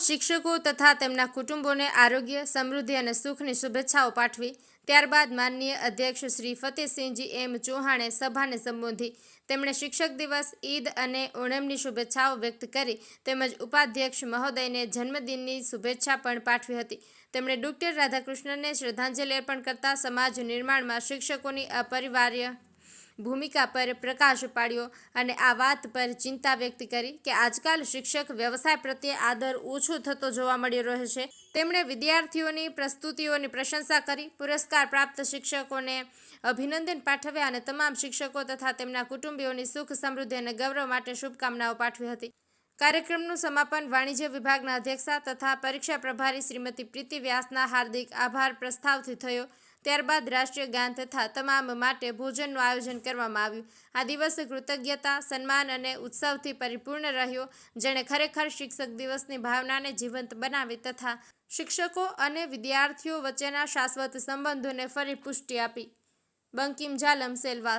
શિક્ષકો તથા તેમના કુટુંબોને આરોગ્ય, સમૃદ્ધિ અને સુખની શુભેચ્છાઓ પાઠવી. ત્યારબાદ માનનીય અધ્યક્ષ શ્રી ફતેહસિંહજી એમ ચૌહાણે સભાને સંબોધી. તેમણે શિક્ષક દિવસ, ઈદ અને ઓણમની શુભેચ્છાઓ વ્યક્ત કરી. તેમજ ઉપાધ્યક્ષ મહોદયને જન્મદિનની શુભેચ્છા પણ પાઠવી હતી. તેમણે ડોક્ટર રાધાકૃષ્ણને શ્રદ્ધાંજલિ અર્પણ કરતા સમાજ નિર્માણમાં શિક્ષકોની અપરિવાર્ય ભૂમિકા પર પ્રકાશ પાડ્યો અને આ વાત પર ચિંતા વ્યક્ત કરી કે આજકાલ શિક્ષક વ્યવસાય પ્રત્યે આદર ઓછો થતો જોવા મળી રહ્યો છે. તેમણે વિદ્યાર્થીઓની પ્રસ્તુતિઓની પ્રશંસા કરી, પુરસ્કાર પ્રાપ્ત શિક્ષકોને અભિનંદન પાઠવ્યા અને તમામ શિક્ષકો તથા તેમના કુટુંબીઓની સુખ સમૃદ્ધિ અને ગૌરવ માટે શુભકામનાઓ પાઠવી હતી. કાર્યક્રમનું સમાપન વાણિજ્ય વિભાગના અધ્યક્ષા તથા પરીક્ષા પ્રભારી શ્રીમતી પ્રીતિ વ્યાસના હાર્દિક આભાર પ્રસ્તાવથી થયો. ત્યારબાદ રાષ્ટ્રીય ગાન તથા તમામ માટે ભોજનનું આયોજન કરવામાં આવ્યું. આ દિવસ કૃતજ્ઞતા, સન્માન અને ઉત્સવથી પરિપૂર્ણ રહ્યો, જેણે ખરેખર શિક્ષક દિવસની ભાવનાને જીવંત બનાવી તથા શિક્ષકો અને વિદ્યાર્થીઓ વચ્ચેના શાશ્વત સંબંધોને ફરી પુષ્ટિ આપી. બંકિમ જાલમ સેલવાસ